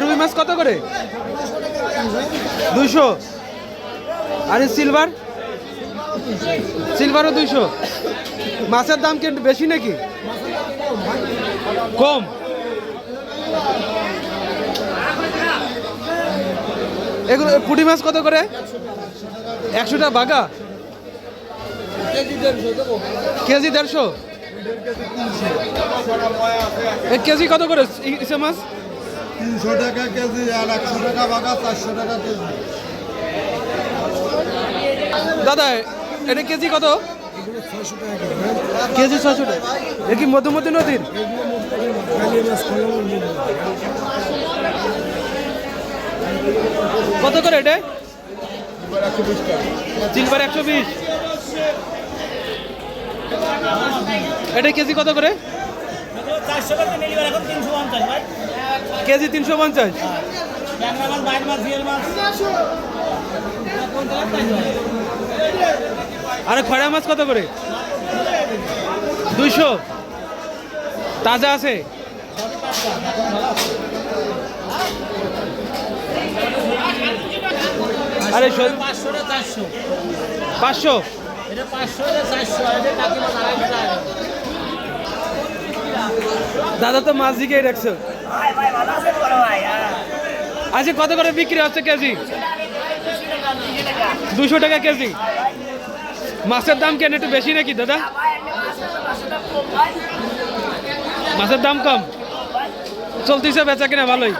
রুই মাছ কত করে? দুইশো। আর সিলভার? সিলভারও দুইশো। মাছের দাম কি একটু বেশি নাকি? কম। এগুলো পুঁটি মাছ কত করে? একশোটা বাঘা? কেজি দেড়শো? এ কেজি কত করে ইসে মাছ? তিনশো টাকা কেজি আর একশো টাকা বাঘা চারশো টাকা কেজি। দাদা এটা কেজি কত? কেজি কেজি ছশো টাকা। এ কি মধুমতি নদীর। কত করে এটা? সিলভার একশো বিশ। এটা কেজি কত করে? কেজি তিনশো পঞ্চাশ। আর খয়রা মাছ কত করে? দুইশো। তাজা আছে। আড়াইশো টাকা দাদা তো মাছ দিকেই রাখছো আচ্ছা কত করে বিক্রি হচ্ছে কেজি? দুশো টাকা কেজি। মাছের দাম কেন একটু বেশি নাকি দাদা? মাছের দাম কম? চলতেছে বেচা কিনা ভালোই।